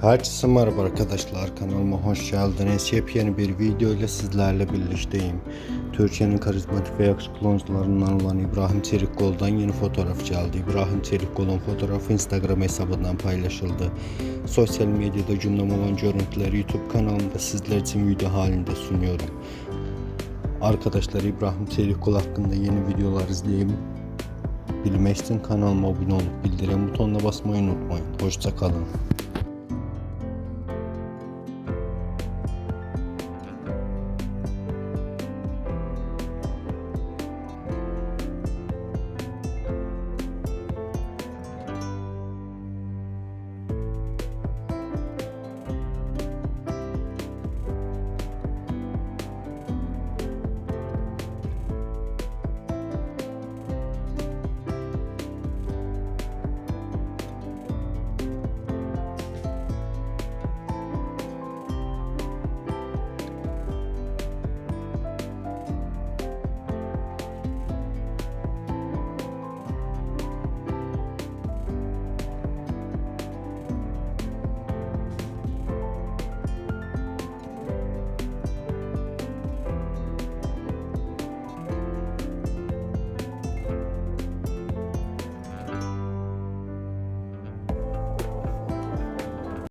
Herkese merhaba arkadaşlar kanalıma hoş geldiniz. Yepyeni bir video ile sizlerle birlikteyim. Türkiye'nin karizmatik ve yakışıklı oyuncularından olan İbrahim Çelikkol'dan yeni fotoğraf geldi. İbrahim Çelikkol'un fotoğrafı Instagram hesabından paylaşıldı. Sosyal medyada gündem olan görüntüleri YouTube kanalımda sizler için video halinde sunuyorum. Arkadaşlar İbrahim Çelikkol hakkında yeni videolar izleyeyim. Bilmek için kanalıma abone olup bildirim butonuna basmayı unutmayın. Hoşça kalın.